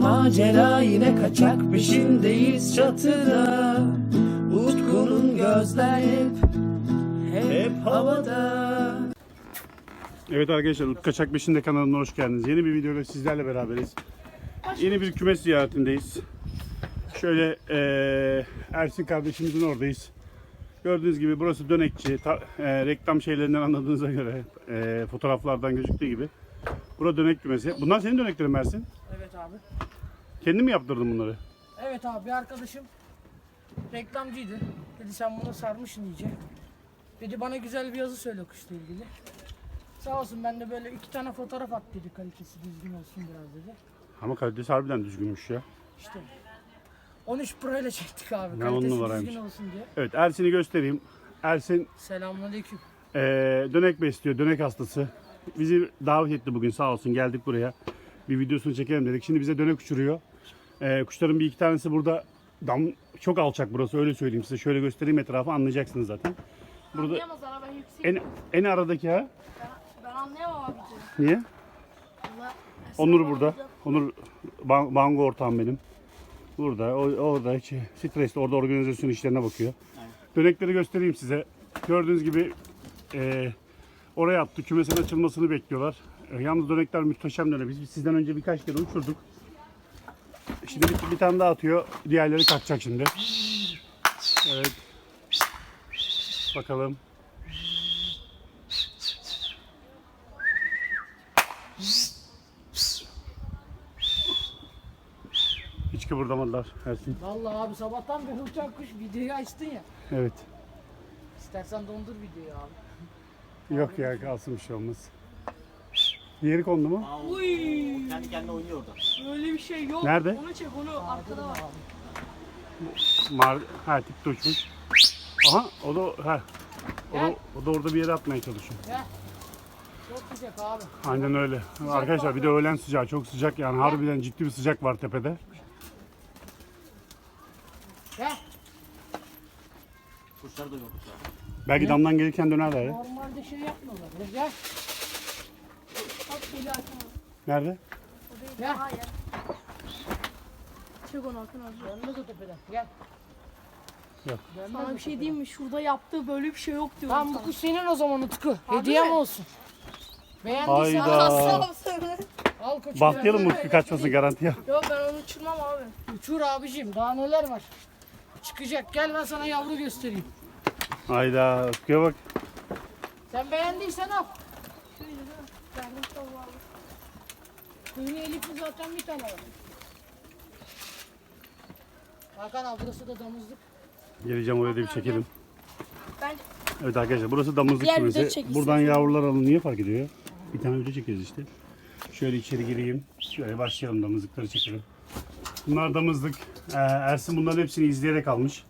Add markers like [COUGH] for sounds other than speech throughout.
macera yine kaçak peşindeyiz çatıda Utku'nun gözler hep hep havada Evet arkadaşlar Utku Kaçak Beşinde kanalına hoş geldiniz. Yeni bir videoyla sizlerle beraberiz. Yeni bir kümes ziyaretindeyiz. Şöyle eee, Ersin kardeşimizin oradayız. Gördüğünüz gibi burası dönekçi. Ta- eee, reklam şeylerinden anladığınıza göre eee, fotoğraflardan gözüktüğü gibi. Burada dönek kümesi. Bunlar senin döneklerin mi Ersin. Evet abi. Kendin mi yaptırdın bunları? Evet abi bir arkadaşım reklamcıydı. Dedi sen bunu sarmışsın iyice. Dedi bana güzel bir yazı söyle kuşla ilgili. Sağ olsun ben de böyle iki tane fotoğraf at dedi kalitesi düzgün olsun biraz dedi. Ama kalitesi harbiden düzgünmüş ya. İşte 13 Pro ile çektik abi Ne on kalitesi numaraymış. düzgün olsun diye. Evet Ersin'i göstereyim. Ersin Selamünaleyküm. Ee, dönek besliyor, dönek hastası. Bizi davet etti bugün sağ olsun geldik buraya. Bir videosunu çekelim dedik. Şimdi bize dönek uçuruyor. Ee, kuşların bir iki tanesi burada dam çok alçak burası öyle söyleyeyim size. Şöyle göstereyim etrafı anlayacaksınız zaten. Burada Anlayamaz araba yüksek. en, en aradaki ha. Ben anlayamam abi. Niye? Allah. Onur burada. Onur ban- bango ortağım benim. Burada, o, orada hiç stresli, orada organizasyon işlerine bakıyor. Dönekleri göstereyim size. Gördüğünüz gibi e, oraya attı. Kümesin açılmasını bekliyorlar. E, yalnız dönekler muhteşem dönek. Biz sizden önce birkaç kere uçurduk. Şimdi bir, bir tane daha atıyor. Diğerleri kalkacak şimdi. Evet. Bakalım. Hiç kıpırdamadılar Ersin. Vallahi abi sabahtan beri uçan kuş videoyu açtın ya. Evet. İstersen dondur videoyu abi. Yok ya kalsın bir şey olmaz. Diğeri kondu mu? Uy. Kendi kendine oynuyor orada. Öyle bir şey yok. Nerede? Onu çek onu arkada var. Mar ha tipte uçmuş. Aha o da ha. O da, o da orada bir yere atmaya çalışıyor. Gel. Çok sıcak abi. Aynen öyle. Arkadaşlar bir de öğlen sıcağı çok sıcak yani harbiden ciddi bir sıcak var tepede. Gel. Kuşları da yokmuş abi. Belki damdan gelirken dönerler ya. Normalde şey yapmıyorlar. Gel. Nerede? Gel. Hayır. Çek onu Hakan abi. Dönmez o tepeden. Gel. Yok. Dönmez Sana o bir şey tepeden. diyeyim mi? Şurada yaptığı böyle bir şey yok diyorum Tamam bu kuş senin o zaman Utku. Hediyem mi? olsun. Beğendiysen Hayda. al, Sağ ol sana. al koçum. Bahtiyalım mı kaçmasın garantiye. Yok ben onu uçurmam abi. Uçur abicim daha neler var. Çıkacak gel ben sana yavru göstereyim. Hayda Utku'ya bak. Sen beğendiysen al. Şöyle? Verdim abi. Kuyunu Elif'in zaten bir tane var. Hakan abi burası da damızlık. Geleceğim oraya da bir çekelim. Bence Evet arkadaşlar burası damızlık Diğer video kümesi. çekilsin. Buradan yavrular alın niye fark ediyor ya? Bir tane video çekiyoruz işte. Şöyle içeri gireyim. Şöyle başlayalım damızlıkları çekelim. Bunlar damızlık. Ee, Ersin bunların hepsini izleyerek almış.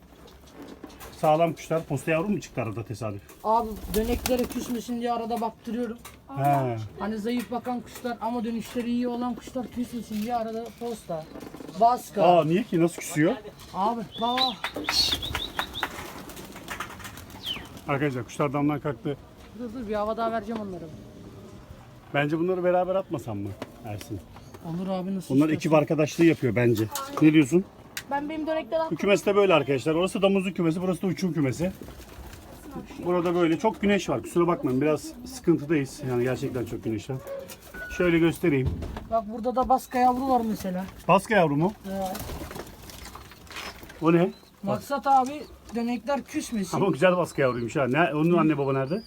Sağlam kuşlar. Posta yavru mu çıktı arada tesadüf? Abi döneklere küsmesin diye arada baktırıyorum. He. Hani zayıf bakan kuşlar ama dönüşleri iyi olan kuşlar küsmesin diye arada posta, baska. Aa niye ki? Nasıl küsüyor? Abi baba Arkadaşlar kuşlar damdan kalktı. dur dur bir hava daha vereceğim onlara. Bence bunları beraber atmasam mı Ersin? Olur abi nasıl istersen. ekip arkadaşlığı yapıyor bence. Ne diyorsun? Ben benim dönekten Bu kümes de böyle arkadaşlar. Orası damızlık kümesi, burası da uçum kümesi. Burada böyle çok güneş var. Kusura bakmayın biraz sıkıntıdayız. Yani gerçekten çok güneş var. Şöyle göstereyim. Bak burada da baska yavru var mesela. Baska yavru mu? Ee, O ne? maksat abi dönekler küsmesin. Ama güzel baska yavruymuş ha. Ne? Onun anne baba nerede?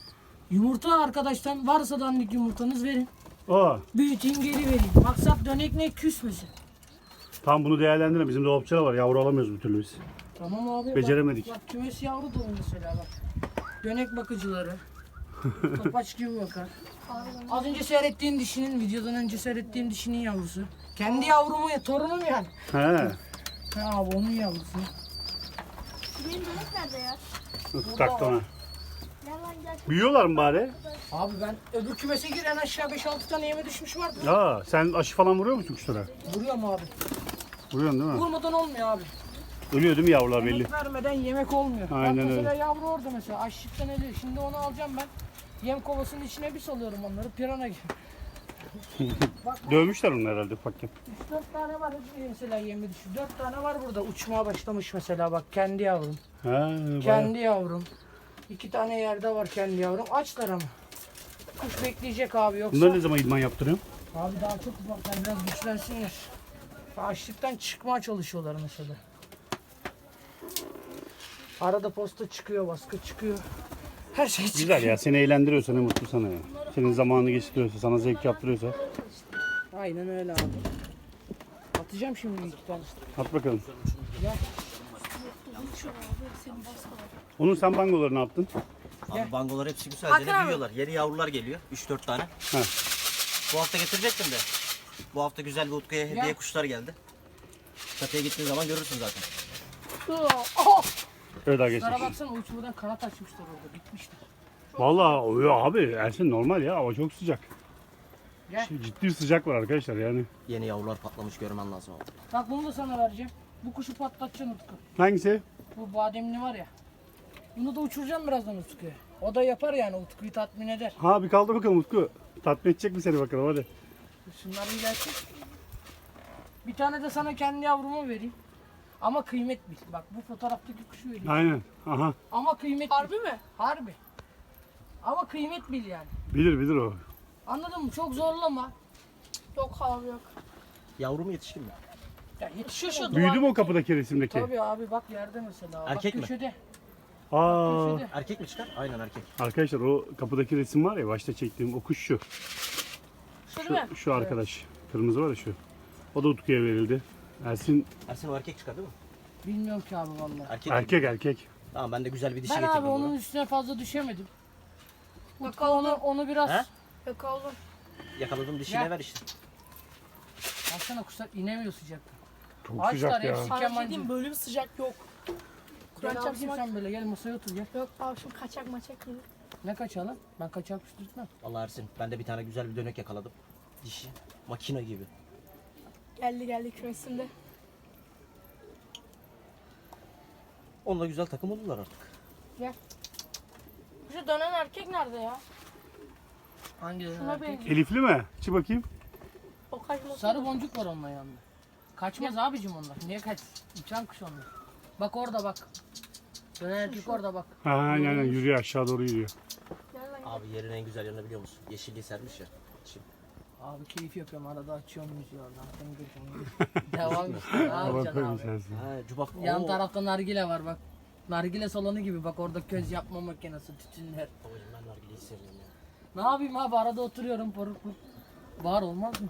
Yumurta arkadaştan varsa dandik yumurtanız verin. Aa, Büyüteyim geri vereyim. Maksat dönek ne küsmesin. Tam bunu değerlendirelim. Bizim dolapçıda var. Yavru alamıyoruz bir türlü biz. Tamam abi. Beceremedik. Bak, bak kümes yavru da mesela bak. Dönek bakıcıları. [LAUGHS] Topaç gibi bakar. Az önce seyrettiğin dişinin, videodan önce seyrettiğin dişinin yavrusu. Kendi yavrumu ya, torunum yani. He. Ha abi onun yavrusu. Benim dönek nerede ya? Taktı ona. Gel lan gel. Büyüyorlar mı bari? Abi ben öbür kümese gir en aşağı 5-6 tane yeme düşmüş vardı. Ya sen aşı falan vuruyor musun kuşlara? Vuruyorum abi. Vuruyorsun değil mi? Vurmadan olmuyor abi. Ölüyor değil mi yavrular belli? Yemek vermeden yemek olmuyor. Aynen Bak mesela öyle. yavru orada mesela açlıktan ölüyor. Şimdi onu alacağım ben. Yem kovasının içine bir salıyorum onları pirana gibi. [LAUGHS] Dövmüşler onu herhalde ufakken. 3-4 tane var mesela yemi düşü. 4 tane var burada uçmaya başlamış mesela bak kendi yavrum. Ha, bayağı. Kendi yavrum. İki tane yerde var kendi yavrum. Açlar ama. Kuş bekleyecek abi yoksa. Bunları ne zaman idman yaptırıyorsun? Abi daha çok ufaklar biraz güçlensinler. Açlıktan çıkmaya çalışıyorlar mesela. Arada posta çıkıyor, baskı çıkıyor. Her şey çıkıyor. Güzel ya seni eğlendiriyorsa ne mutlu sana ya. Senin zamanını geçiriyorsa, sana zevk yaptırıyorsa. Aynen öyle abi. Atacağım şimdi bir iki tane. At bakalım. Var. Onun sen bangoları ne yaptın? Abi bangolar hepsi güzelce Hakan abi. büyüyorlar. Yeni yavrular geliyor. 3-4 tane. Ha. Bu hafta getirecektim de. Bu hafta güzel bir Utku'ya hediye Ya. kuşlar geldi. Çatıya gittiğin zaman görürsün zaten. Oh! Evet Sana arkadaşlar. baksana uçmadan kanat açmışlar orada. Gitmişler. Vallahi ya abi Ersin normal ya hava çok sıcak. Gel. Şey, ciddi sıcak var arkadaşlar yani. Yeni yavrular patlamış görmen lazım abi. Bak bunu da sana vereceğim. Bu kuşu patlatacaksın Utku. Hangisi? Bu bademli var ya. Bunu da uçuracağım birazdan Utku'ya. O da yapar yani Utku'yu tatmin eder. Ha bir kaldı bakalım Utku. Tatmin edecek mi seni bakalım hadi. Şunlar bir gelsin. Bir tane de sana kendi yavrumu vereyim. Ama kıymet bil. Bak bu fotoğraftaki kuşu vereyim. Aynen. Aha. Ama kıymet bil. Harbi mi? Harbi. Ama kıymet bil yani. Bilir bilir o. Anladın mı? Çok zorlama. Yok abi yok. Yavru mu yetişkin mi? Ya yetişiyor Şu Büyüdü mü o kapıdaki resimdeki? Tabii abi bak yerde mesela. Erkek mi? bak köşede. Aa. Köşede. Erkek mi çıkar? Aynen erkek. Arkadaşlar o kapıdaki resim var ya başta çektiğim o kuş şu. Şu? Şu, şu arkadaş. Kırmızı var ya şu. O da Utku'ya verildi. Ersin Ersin o erkek çıkar değil mi? Bilmiyorum ki abi vallahi. Erkek. erkek erkek. Tamam ben de güzel bir dişi Ben getirdim. abi onun buna. üstüne fazla düşemedim. Utku onu, onu biraz He? Yok oğlum. Yakaladım dişine Ya. ver işte. baksana kuşlar inemiyor sıcaktan. Çok Ağaçlar sıcak ya. hepsi Sana şey kemancı. diyeyim böyle bir sıcak yok. Kur'an Gel abicim çarpsın sen böyle gel masaya otur gel. Yok abi şimdi kaçak maçak gibi. Ne kaçalım? Ben kaçak kuş tutmam. Vallahi Ersin ben de bir tane güzel bir dönek yakaladım. Dişi. Makina gibi. Geldi geldi kümesinde. Onunla güzel takım oldular artık. Şu dönen erkek nerede ya? Hangi Şuna benziyor. Elifli mi? Çi bakayım. O kaçmasın. Sarı boncuk var onunla yanında. Kaçmaz abicim onlar. Niye kaç? Uçan kuş onlar. Bak orada bak. Dönen erkek orada bak. Ha aynen aynen yürüyor aşağı doğru yürüyor. Abi yerin en güzel yanını biliyor musun? Yeşilliği sermiş ya. Şimdi. Abi keyif yapıyorum arada açıyorum müziği oradan. [LAUGHS] Devam işte. Ne yapacaksın abi? Ha cubak. Yan Oo. tarafta nargile var bak. Nargile salonu gibi bak orada köz yapma makinesi, tütünler. Babacım ben nargileyi seviyorum ya. Ne yapayım abi arada oturuyorum poruk poruk. Var olmaz mı?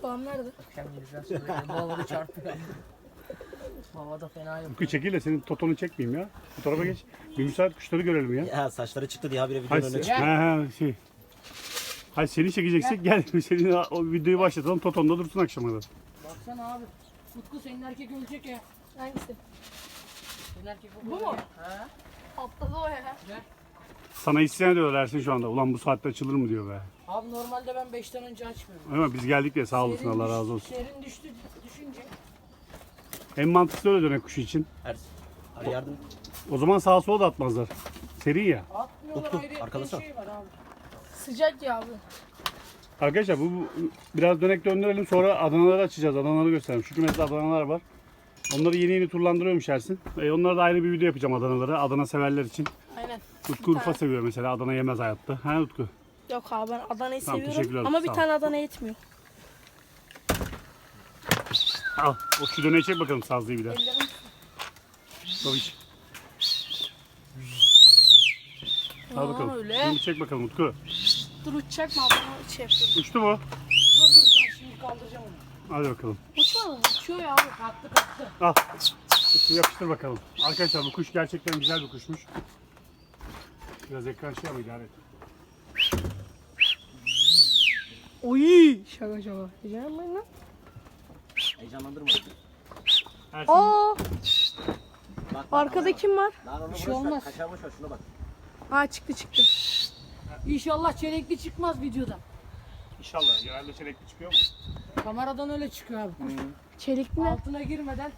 Kulağım nerede? Akşam geleceğiz sonra. Bu havada çarpıyor. Bu havada fena yok. Utku çekil de senin totonu çekmeyeyim ya. Bu tarafa geç. Bir müsait kuşları görelim ya. Ya saçları çıktı diye habire Hay, videonun önüne se- çıktı. ha, ha, şey. Hay seni çekeceksek gel. [LAUGHS] Senin o videoyu başlatalım. Totonda dursun akşama da. Baksana abi. Utku senin erkek ölecek ya. Hangisi? Senin erkek Bu mu? Ha? Atladı o ya. Sana isyan ediyorlar Ersin şu anda. Ulan bu saatte açılır mı diyor be. Abi normalde ben 5'ten önce açmıyorum. Ama biz geldik de sağ olasın Allah razı olsun. Serin düştü düşünce. En mantıklı öyle dönek kuşu için. Ersin. Hadi yardım. O zaman sağa sola da atmazlar. Seri ya. Atmıyorlar Utku, ayrı bir şey var abi. Sıcak ya abi. Arkadaşlar bu, bu biraz dönek döndürelim sonra Adanaları açacağız. Adanaları gösterelim. Şu kümeste Adanalar var. Onları yeni yeni turlandırıyormuş Ersin. E, onlara da ayrı bir video yapacağım Adanaları. Adana severler için. Aynen. Utku Urfa seviyor mesela. Adana yemez hayatta. Ha Utku? Yok abi ben Adana'yı Tamam, teşekkürler. seviyorum. Ama bir Sağ ol. tane Adana yetmiyor. Al. O şu döneği çek bakalım sazlıyı bir daha. Tabii ki. Al Aa, bakalım. öyle. Şimdi çek bakalım Utku. dur uçacak mı? Onu Şey yapıyorum. Uçtu mu? Dur dur ben şimdi kaldıracağım onu. Hadi bakalım. Uçmadı mı? Uçuyor ya. Kalktı kalktı. Al. Utku yapıştır bakalım. Arkadaşlar bu kuş gerçekten güzel bir kuşmuş. Biraz ekran şey ama idare et. Oy. Şaka şaka. Diyeceğim ben lan. Heyecanlandırma. Aa, Bak, bak, arkada bak. kim var? Lan onu Bir boş şey ver, olmaz. Kaçar boş ver şuna bak. Aa çıktı çıktı. İnşallah çelikli çıkmaz videodan. İnşallah. Genelde çelekli çıkıyor mu? Kameradan öyle çıkıyor abi. Çelik mi? Altına girmeden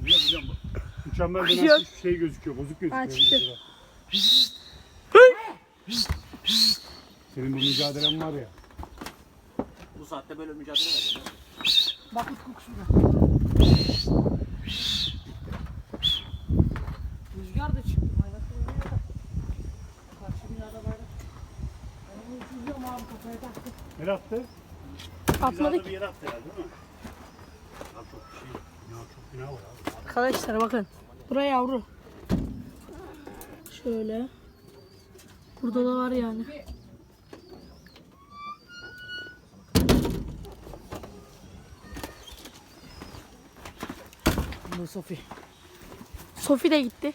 Biliyorum biliyorum. Mükemmel Kuş dönen yok. kuş şey gözüküyor. Bozuk gözüküyor. Ha, çıktı. Senin bu mücadelen var ya. saatte böyle mücadele verelim. Bak Utku şurada. Rüzgar da çıktı. Bayraklar oynuyor da. Karşı binada bayrak. Ben onu uçuracağım abi kafaya taktım. Nereye attı? Atmadık. Bir yere attı herhalde değil mi? Abi çok şey, bina çok bina var abi. Arkadaşlar bakın. Buraya yavru. Şöyle. Burada da var yani. Bu Sofi. Sofi de gitti.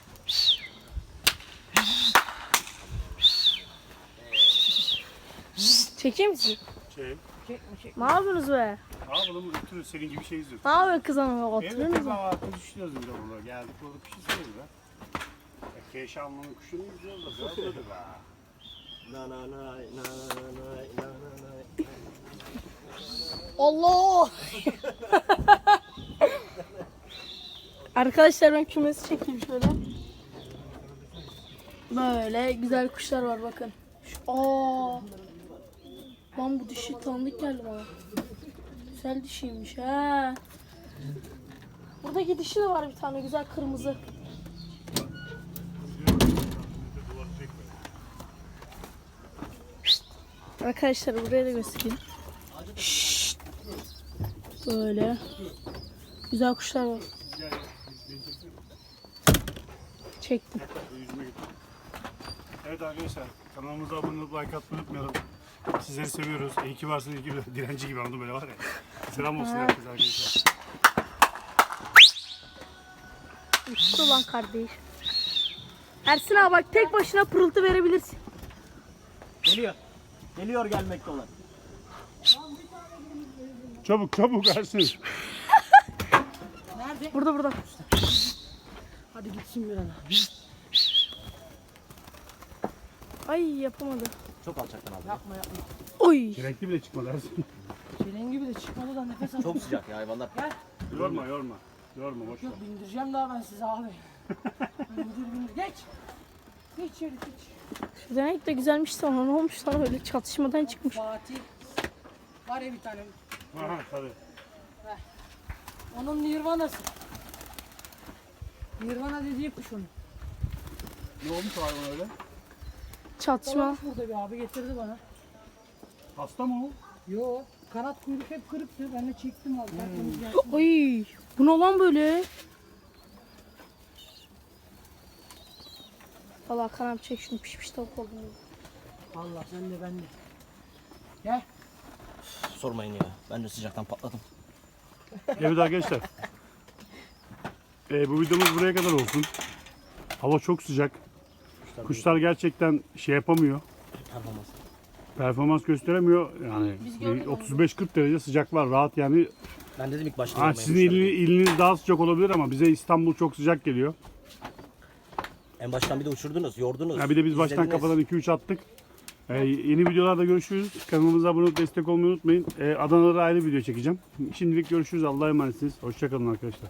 Çekeyim misin? Şey, Çekme çek. Ne yapıyorsunuz be? ne yapalım ötürü senin gibi şey izliyoruz. Ne yapıyorsun kız hanım? Evet, Oturuyorsunuz biz mu? hava düşünüyoruz bir de burada. Geldik burada bir şey söylüyoruz be. Ya Keşanlı'nın kuşunu izliyoruz da biraz böyle be. Na na na na na na na na. Allah! [LAUGHS] Arkadaşlar ben kümesi çekeyim şöyle. Böyle güzel kuşlar var bakın. Şu, aa. Lan bu dişi tanıdık geldi bana. Güzel dişiymiş ha. Buradaki dişi de var bir tane güzel kırmızı. Arkadaşlar buraya da göstereyim. Şşt. Böyle. Güzel kuşlar var. Çektim. Evet arkadaşlar kanalımıza abone olup like atmayı unutmayalım. Sizleri seviyoruz. İyi ki varsınız. İyi ki direnci gibi anladım böyle var ya. Selam olsun herkese arkadaşlar. Uçtu lan kardeş. Ersin abi bak tek başına pırıltı verebilirsin. Geliyor. Geliyor gelmekte olan. Çabuk çabuk Ersin. Nerede? [LAUGHS] Burada burada. Hadi gitsin bir an. Ay yapamadı. Çok alçaktan aldım. Yapma yapma. Oy. Renkli bile çıkmadı Ersin. Çelen gibi de çıkmadı da nefes al. Çok sıcak ya hayvanlar. Gel. yorma yorma. Yorma boş ver. Yok bindireceğim daha ben size abi. [LAUGHS] bindir bindir. Geç. Geç içeri geç. Şu denek de güzelmiş ona ne olmuş lan öyle çatışmadan çıkmış. Fatih. Var ya bir tane. Aha tabii. Onun Nirvana'sı. Nirvana dediği kuş onun. Ne olmuş hayvan öyle? Çatışma. Dolanmış burada bir abi getirdi bana. Hasta mı o? Yo kanat kuyruk hep kırıktı. Ben de çektim aldım. Tertemiz geldi. Oy. Bu ne lan böyle? Valla kanam çek şunu pişmiş tavuk oldum. Allah sen de ben de. Gel. Sormayın ya. Ben de sıcaktan patladım. Evet arkadaşlar. Ee, bu videomuz buraya kadar olsun. Hava çok sıcak. Kuşlar gerçekten şey yapamıyor. Performans. Performans gösteremiyor. Yani bir 35-40 derece sıcak var. Rahat yani. Ben dedim ilk başta. Ha, sizin kuşları iliniz, diye. iliniz daha sıcak olabilir ama bize İstanbul çok sıcak geliyor. En baştan bir de uçurdunuz, yordunuz. Ha, bir de biz baştan izlediniz. kafadan 2-3 attık. Ee, yeni videolarda görüşürüz. Kanalımıza abone olup destek olmayı unutmayın. Ee, Adana'da ayrı video çekeceğim. Şimdilik görüşürüz. Allah'a emanetsiniz. Hoşçakalın arkadaşlar.